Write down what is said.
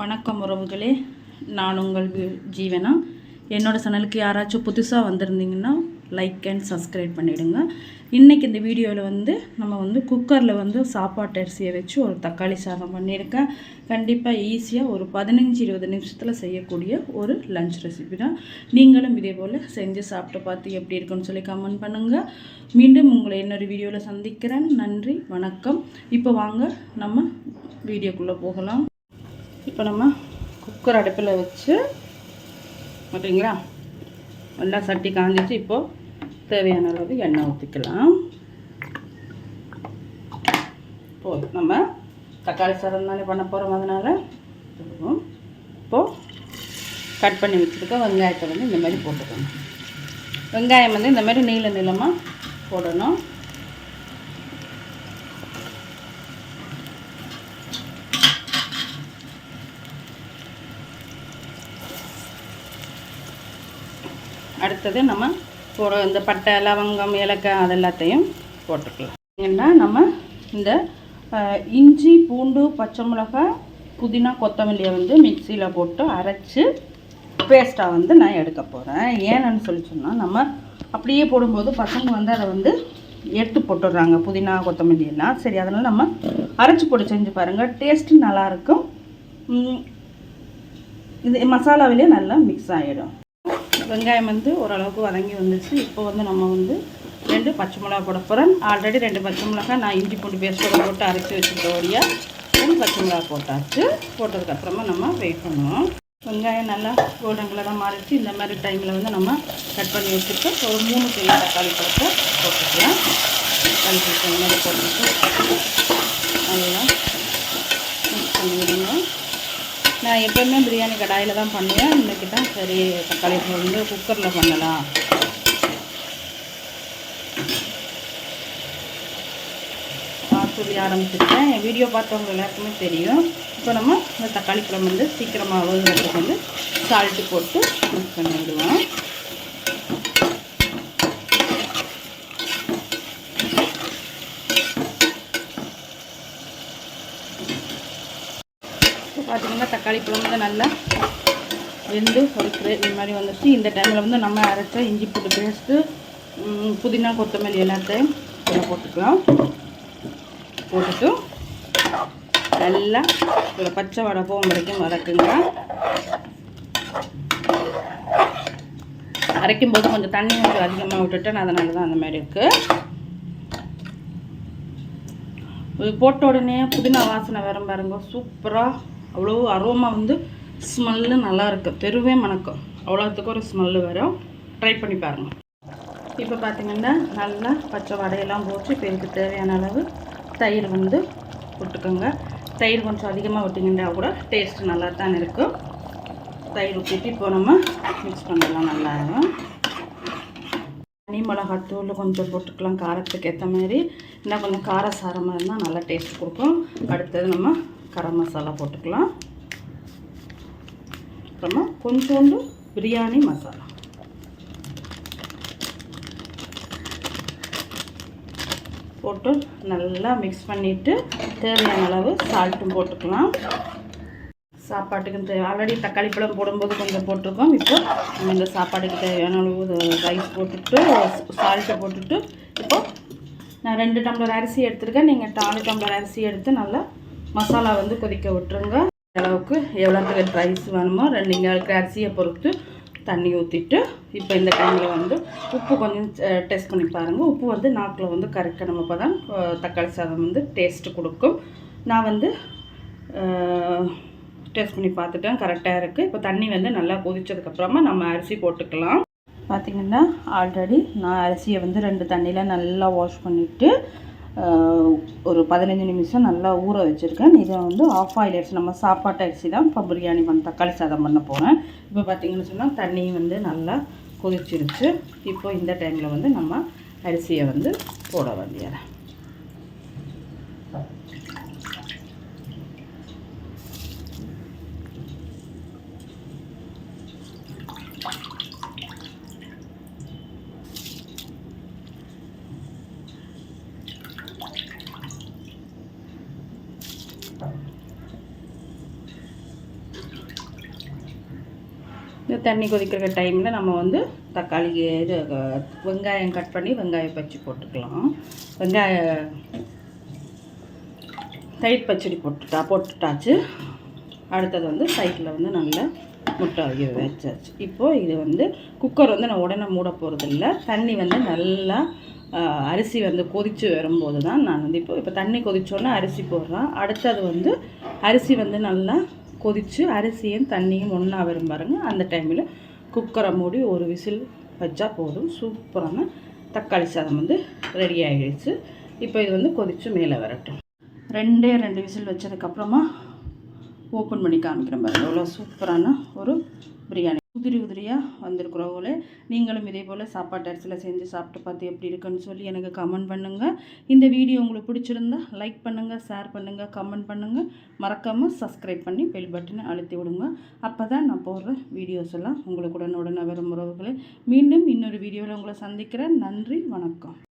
வணக்கம் உறவுகளே. நான் உங்கள் ஜீவனா. என்னோடய சேனலுக்கு யாராச்சும் புதுசாக வந்திருந்தீங்கன்னா லைக் அண்ட் சப்ஸ்கிரைப் பண்ணிவிடுங்க இன்றைக்கி இந்த வீடியோவில் வந்து நம்ம வந்து குக்கரில் வந்து சாப்பாட்டு அரிசியை வச்சு ஒரு தக்காளி சாதம் பண்ணியிருக்கேன். கண்டிப்பாக ஈஸியாக ஒரு பதினஞ்சு இருபது நிமிஷத்தில் செய்யக்கூடிய ஒரு லஞ்ச் ரெசிபி தான். நீங்களும் இதே போல் செஞ்சு சாப்பிட்டு பார்த்து எப்படி இருக்குன்னு சொல்லி கமெண்ட் பண்ணுங்கள் மீண்டும் உங்களை இன்னொரு வீடியோவில் சந்திக்கிறேன். நன்றி வணக்கம். இப்போ வாங்க நம்ம வீடியோக்குள்ளே போகலாம். இப்போ நம்ம குக்கர் அடுப்பில் வச்சு ஓகேங்களா நல்லா சட்டி காஞ்சிட்டு இப்போது தேவையான அளவு எண்ணெய் ஊற்றிக்கலாம் போதும் நம்ம தக்காளி சாதம் தானே பண்ண போகிறோம் அதனால். போதும். இப்போது கட் பண்ணி வச்சுருக்க வெங்காயத்தை வந்து இந்த மாதிரி போட்டுக்கணும். வெங்காயம் வந்து இந்த மாதிரி நீள நீளமாக போடணும். அடுத்தது நம்ம போட இந்த பட்டை லவங்கம் ஏலக்காய் அது எல்லாத்தையும் போட்டுக்கலாம். ஏன்னா நம்ம இந்த இஞ்சி பூண்டு பச்சை மிளகாய் புதினா கொத்தமல்லியை வந்து மிக்சியில் போட்டு அரைச்சி பேஸ்ட்டாக வந்து நான் எடுக்க போகிறேன் ஏன்னு சொல்லி சொன்னால் நம்ம அப்படியே போடும்போது பசங்க வந்து அதை வந்து எடுத்து போட்டுடுறாங்க. புதினா கொத்தமல்லி எல்லாம். சரி அதனால் நம்ம அரைச்சி போட்டு செஞ்சு பாருங்கள் டேஸ்ட்டு நல்லாயிருக்கும் இது மசாலாவிலே நல்லா மிக்ஸ் ஆகிடும் வெங்காயம் வந்து ஓரளவுக்கு வதங்கி வந்துச்சு இப்போ வந்து நம்ம வந்து ரெண்டு பச்சை மிளகா போட போகிறோம் ஆல்ரெடி ரெண்டு பச்சை மிளகா நான் இஞ்சி பூண்டு பேஸ்ட்டோட போட்டு அரைச்சி வச்சுருக்கோடியா ரெண்டு பச்சை மிளகா போட்டாச்சு. போட்டதுக்கப்புறமா நம்ம வெயிட் பண்ணுவோம். வெங்காயம் நல்லா கோல்டன் கலராக மாறிச்சு இந்த மாதிரி டைமில் வந்து நம்ம கட் பண்ணி வச்சுட்டு ஒரு மூணு பெரிய தக்காளி பழத்தை போட்டுக்கலாம். தக்காளி பழத்தை இந்த மாதிரி போட்டுட்டு நல்லா மிக்ஸ் பண்ணி விடுங்க. நான் எப்போவுமே பிரியாணி கடாயில் தான் பண்ணுவேன். இன்றைக்கி தான் சரி தக்காளி பழம் வந்து குக்கரில் பண்ணலாம். சொல்லி ஆரம்பிச்சிருக்கேன். என் வீடியோ பார்த்தவங்க எல்லாருக்குமே தெரியும். இப்போ நம்ம இந்த தக்காளி பழம் வந்து சீக்கிரமாக வந்து சால்ட்டு போட்டு மிக்ஸ் பண்ணி விடுவோம் பார்த்தீங்கன்னா தக்காளி பழம் வந்து நல்லா வெந்து ஒரு கிரேவி மாதிரி வந்துச்சு இந்த டைமில் வந்து நம்ம அரைச்ச இஞ்சி பூண்டு பேஸ்ட்டு புதினா கொத்தமல்லி எல்லாத்தையும் இதில் போட்டுக்கலாம். போட்டுட்டு நல்லா இதில் பச்சை வடை போகும் வரைக்கும் வதக்குங்க. அரைக்கும் போது கொஞ்சம் தண்ணி கொஞ்சம் அதிகமாக விட்டுட்டேன் அதனால தான் அந்த மாதிரி இருக்குது போட்ட உடனே புதினா வாசனை வரும் பாருங்க. சூப்பராக அவ்வளோ அரோமா வந்து ஸ்மெல்லு நல்லாயிருக்கும் தெருவே மணக்கும். அவ்வளோத்துக்கு ஒரு ஸ்மெல்லு வரும் ட்ரை பண்ணி பாருங்கள் இப்போ பார்த்தீங்கன்னா நல்லா பச்சை வடையெல்லாம் போட்டு இப்போ இதுக்கு தேவையான அளவு தயிர் வந்து விட்டுக்கோங்க தயிர் கொஞ்சம் அதிகமாக விட்டிங்கன்னா கூட டேஸ்ட் நல்லா தான் இருக்கும் தயிர் ஊற்றிட்டு இப்போ நம்ம மிக்ஸ் பண்ணலாம் நல்லா. இருக்கும் தனி மிளகாத்தூள் கொஞ்சம் போட்டுக்கலாம். காரத்துக்கு ஏற்ற மாதிரி. இன்னும் கொஞ்சம் காரசாரமாக இருந்தால் நல்லா டேஸ்ட் கொடுக்கும். அடுத்தது நம்ம கரம் மசாலா போட்டுக்கலாம். அப்புறமா கொஞ்சோண்டு பிரியாணி மசாலா. போட்டு நல்லா மிக்ஸ் பண்ணிவிட்டு தேவையான அளவு சால்ட்டும் போட்டுக்கலாம். சாப்பாட்டுக்கு தேவை ஆல்ரெடி தக்காளி பழம் போடும்போது கொஞ்சம் போட்டிருக்கோம். இப்போ நம்ம இந்த சாப்பாட்டுக்கு தேவையான அளவு ரைஸ் போட்டுட்டு சால்ட்டை போட்டுட்டு இப்போ நான் ரெண்டு டம்ளர் அரிசி எடுத்துருக்கேன். நீங்கள் நாலு டம்ளர் அரிசி எடுத்து நல்லா மசாலா வந்து கொதிக்க விட்டுருங்க. அளவுக்கு அளவுக்கு எவ்வளோத்துக்கு ரைஸ் வேணுமோ ரெண்டு நீங்கள் அரிசியை பொறுத்து தண்ணி ஊற்றிட்டு இப்போ இந்த டைமில் வந்து உப்பு கொஞ்சம் டெஸ்ட் பண்ணி பாருங்கள் உப்பு வந்து நாக்கில் வந்து கரெக்டாக அப்போ தான் தக்காளி சாதம் வந்து டேஸ்ட்டு கொடுக்கும். நான் வந்து டேஸ்ட் பண்ணி பார்த்துட்டேன். கரெக்டாக இருக்குது இப்போ தண்ணி வந்து நல்லா கொதிச்சதுக்கப்புறமா நம்ம அரிசி போட்டுக்கலாம். பார்த்திங்கன்னா ஆல்ரெடி நான் அரிசியை வந்து ரெண்டு தண்ணியில் நல்லா வாஷ் பண்ணிவிட்டு ஒரு பதினஞ்சு நிமிஷம் நல்லா ஊற வச்சுருக்கேன். இதை வந்து ஆஃப் ஆயில் அரிசி நம்ம சாப்பாட்டு அரிசி தான். இப்போ பிரியாணி பண்ண தக்காளி சாதம் பண்ண போகிறேன் இப்போ பார்த்திங்கன்னு சொன்னால் தண்ணி வந்து நல்லா கொதிச்சிருச்சு. இப்போது இந்த டைமில் வந்து நம்ம அரிசியை வந்து போட வேண்டியது. Thank தண்ணி கொதிக்கிற டைமில் நம்ம வந்து தக்காளி இது வெங்காயம் கட் பண்ணி வெங்காயம் பச்சி போட்டுக்கலாம். வெங்காய தயிர் பச்சடி போட்டுட்டா போட்டுட்டாச்சு. அடுத்தது வந்து சைட்டில் வந்து நல்லா முட்டை வச்சாச்சு. இப்போது இது வந்து குக்கர் வந்து நான் உடனே மூட போகிறதில்ல தண்ணி வந்து நல்லா அரிசி வந்து கொதித்து வரும்போது தான் நான் வந்து இப்போ இப்போ தண்ணி கொதித்தோன்னே அரிசி போடுறேன். அடுத்தது வந்து அரிசி வந்து நல்லா கொதித்து அரிசியும் தண்ணியும் ஒன்றா வரும் பாருங்கள் அந்த டைமில் குக்கரை மூடி ஒரு விசில் வச்சா போதும். சூப்பரான தக்காளி சாதம் வந்து ரெடி ஆகிடுச்சு இப்போ இது வந்து கொதித்து மேலே வரட்டும். ரெண்டே ரெண்டு விசில் வச்சதுக்கப்புறமா ஓப்பன் பண்ணி காமிக்கிறேன் பாருங்கள் எவ்வளோ சூப்பரான ஒரு பிரியாணி. உதிரி உதிரியாக வந்திருக்கிறவங்களே நீங்களும் இதே போல் சாப்பாட்டு அரிசியில் செஞ்சு சாப்பிட்டு பார்த்து எப்படி இருக்குன்னு சொல்லி எனக்கு கமெண்ட் பண்ணுங்கள் இந்த வீடியோ உங்களுக்கு பிடிச்சிருந்தா லைக் பண்ணுங்கள் ஷேர் பண்ணுங்கள் கமெண்ட் பண்ணுங்கள் மறக்காமல் சப்ஸ்கிரைப் பண்ணி பெல் பட்டனை அழுத்தி விடுங்க. அப்போ தான் நான் போடுற வீடியோஸ் எல்லாம் உங்களுக்கு உடனுடனே வரும் உறவுகளை. மீண்டும் இன்னொரு வீடியோவில் உங்களை சந்திக்கிறேன். நன்றி வணக்கம்.